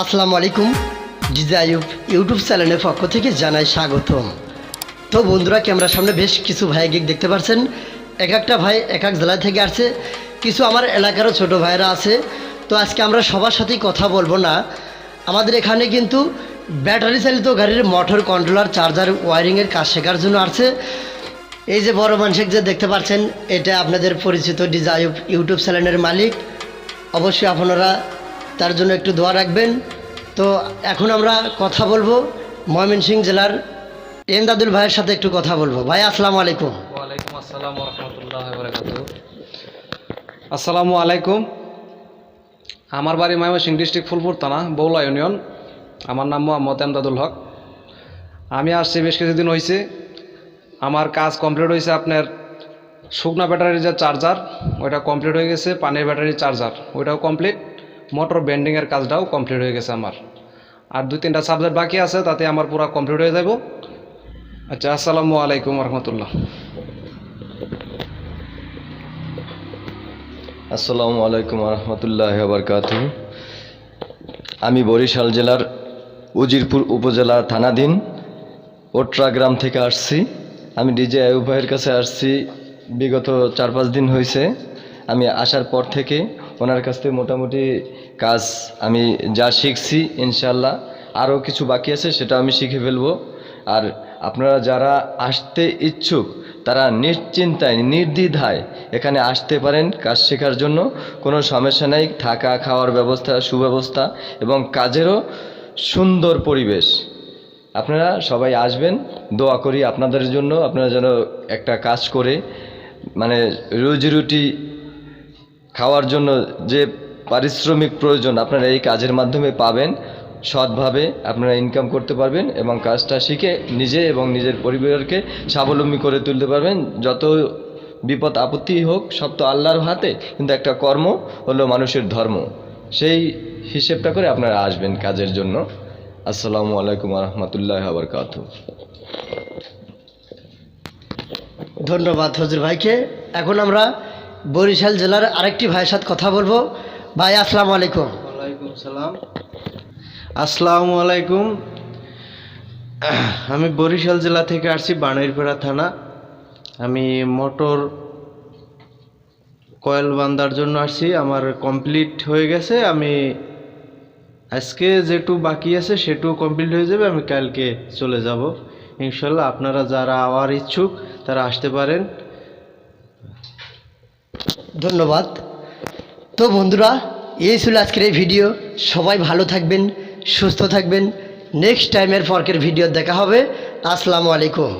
আসসালামু আলাইকুম। ডিজাইব ইউটিউব চ্যানেলের পক্ষ থেকে জানাই স্বাগতম। তো বন্ধুরা, ক্যামেরার সামনে বেশ কিছু ভাই গিক দেখতে পাচ্ছেন এক একটা ভাই এক এক জেলা থেকে আসছে। কিছু আমার এলাকারও ছোট ভাইরা আছে। তো আজকে আমরা সবার সাথেই কথা বলব না। আমাদের এখানে কিন্তু ব্যাটারি চালিত গাড়ির মোটর কন্ট্রোলার, চার্জার, ওয়ারিংয়ের কাজ শেখার জন্য আসছে। এই যে বড় মানুষের যে দেখতে পাচ্ছেন, এটা আপনাদের পরিচিত ডিজাইব ইউটিউব চ্যানেলের মালিক। অবশ্যই আপনারা তার জন্য একটু দোয়া রাখবেন। তো এখন আমরা কথা বলব ময়মনসিং জেলার এমদাদুল ভাইয়ের সাথে একটু কথা বলব। ভাই, আসসালামু আলাইকুম। আসসালাম আসসালামু আলাইকুম। আমার বাড়ি ময়মনসিংহ ডিস্ট্রিক্ট ফুলপুর থানা বৌলা ইউনিয়ন। আমার নাম মোহাম্মদ এমদাদুল হক। আমি আসছি, বেশ কিছুদিন হয়েছে আমার কাজ কমপ্লিট হয়েছে আপনার শুকনা ব্যাটারির যে চার্জার, ওইটা কমপ্লিট হয়ে গেছে, পানির ব্যাটারির চার্জার, ওইটাও কমপ্লিট। মোটর বেন্ডিংয়ের কাজটাও কমপ্লিট হয়ে গেছে আমার। আর দুই তিনটা সাবজেক্ট বাকি আছে, তাতে আমার পুরো কমপ্লিট হয়ে যাব আচ্ছা আসসালামু আলাইকুম রহমতুল্লাহ। আসসালামু আলাইকুম রহমতুল্লাহ বরকাত আমি বরিশাল জেলার উজিরপুর উপজেলা থানাধীন ওট্রা গ্রাম থেকে আসছি। আমি ডিজে আয়ুব ভাইয়ের কাছে আসছি। বিগত চার পাঁচ দিন হয়েছে আমি আসার পর থেকে ওনার কাছ থেকে মোটামুটি কাজ আমি যা শিখছি ইনশাল্লাহ আরও কিছু বাকি আছে, সেটা আমি শিখে ফেলব। আর আপনারা যারা আসতে ইচ্ছুক, তারা নিশ্চিন্তায়, নির্দ্বিধায় এখানে আসতে পারেন কাজ শেখার জন্য। কোনো সমস্যা নেই, থাকা, খাওয়ার ব্যবস্থা, সুব্যবস্থা এবং কাজেরও সুন্দর পরিবেশ। আপনারা সবাই আসবেন, দোয়া করি আপনাদের জন্য, আপনারা যেন একটা কাজ করে মানে রুজি রুটি খাওয়ার জন্য যে পারিশ্রমিক প্রয়োজন আপনারা এই কাজের মাধ্যমে পাবেন, সৎভাবে আপনারা ইনকাম করতে পারবেন এবং কাজটা শিখে নিজে এবং নিজের পরিবারকে স্বাবলম্বী করে তুলতে পারবেন। যত বিপদ আপত্তি হোক, সব তো আল্লাহর হাতে, কিন্তু একটা কর্ম হলো মানুষের ধর্ম। সেই হিসেবটা করে আপনারা আসবেন কাজের জন্য। আসসালামু আলাইকুম রহমতুল্লাহ বরকাত ধন্যবাদ হজুর ভাইকে। এখন আমরা বরিশাল জেলার আরেকটি ভাইয়ের সাথে কথা বলব। ভাই, আসসালামু আলাইকুম। ওয়ালাইকুম আলাইকুম। আমি বরিশাল জেলা থেকে আসছি বাণেরপাড়া থানা। আমি মোটর কয়েল বান্ধার জন্য আসছি। আমার কমপ্লিট হয়ে গেছে। আমি আজকে যেটু বাকি আছে, সেটু কমপ্লিট হয়ে যাবে। আমি কালকে চলে যাব। ইনশাল্লাহ আপনারা যারা আওয়ার ইচ্ছুক, তারা আসতে পারেন। ধন্যবাদ। তো বন্ধুরা, এই ছিল আজকের এই ভিডিও। সবাই ভালো থাকবেন, সুস্থ থাকবেন। নেক্সট টাইমের পরকের ভিডিও দেখা হবে। আসসালামু আলাইকুম।